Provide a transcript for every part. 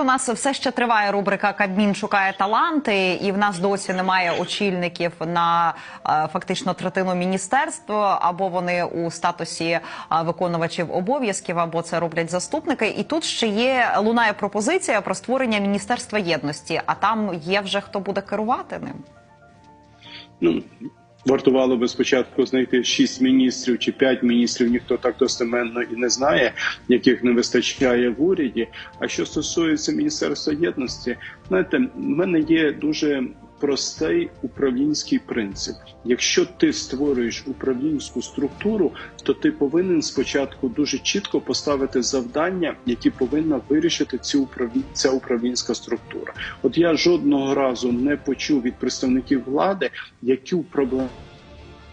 У нас все ще триває рубрика Кабмін шукає таланти, і в нас досі немає очільників на е, фактично третину міністерства, або вони у статусі е, виконувачів обов'язків, або це роблять заступники. І тут ще є лунає пропозиція про створення міністерства єдності. А там є вже хто буде керувати ним. Ну вартувало би спочатку знайти шість міністрів чи п'ять міністрів. Ніхто так достеменно і не знає, яких не вистачає в уряді. А що стосується міністерства єдності, знаєте, в мене є дуже простий управлінський принцип. Якщо ти створюєш управлінську структуру, то ти повинен спочатку дуже чітко поставити завдання, які повинна вирішити ці управління, ця управлінська структура. От я жодного разу не почув від представників влади, яку проблему.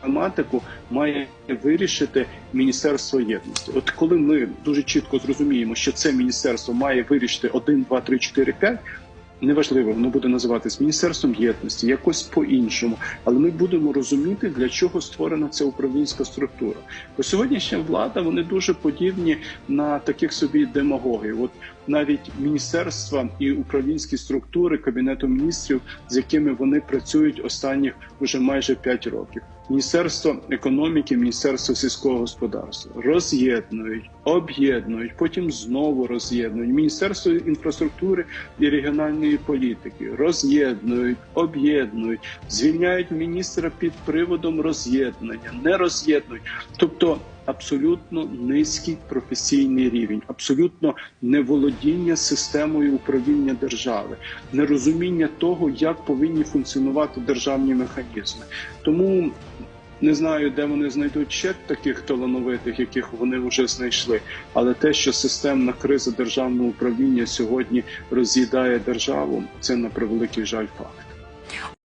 Тематику має вирішити Міністерство єдності. От коли ми дуже чітко зрозуміємо, що це міністерство має вирішити 1, 2, 3, 4, 5, Неважливо, воно буде називатись міністерством єдності, якось по-іншому, але ми будемо розуміти, для чого створена ця управлінська структура. Бо сьогоднішня влада вони дуже подібні на таких собі демагогів. От навіть міністерства і управлінські структури кабінету міністрів, з якими вони працюють останніх вже майже 5 років. Міністерство економіки, міністерство сільського господарства роз'єднують, об'єднують, потім знову роз'єднують. Міністерство інфраструктури і регіональної політики роз'єднують, об'єднують, звільняють міністра під приводом роз'єднання, не роз'єднують. Тобто абсолютно низький професійний рівень, абсолютно неволодіння системою управління держави, нерозуміння того, як повинні функціонувати державні механізми. Тому не знаю, де вони знайдуть ще таких талановитих, яких вони вже знайшли. Але те, що системна криза державного управління сьогодні роз'їдає державу, це на превеликий жаль факт.